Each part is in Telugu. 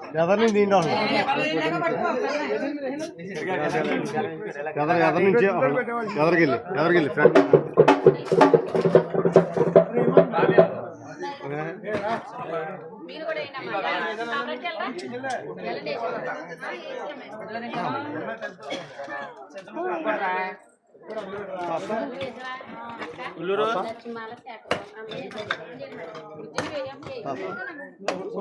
ఎదరి నుంచి దీంట్లో ఎదర ఎదరి నుంచి సపరేట్ వెళ్ళరా ఉల్లూరు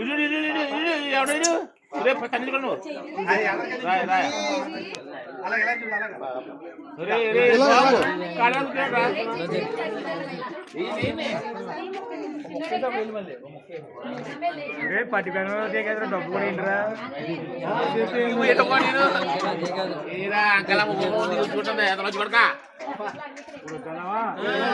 ఇరు, ఇరు, ఎవడు ఇరు? రేపు తల్లి. రాయ్, రాయ్. పట్టి పెను డబ్బు కూడా ఏంట్రా ఎట్టుకో నేను.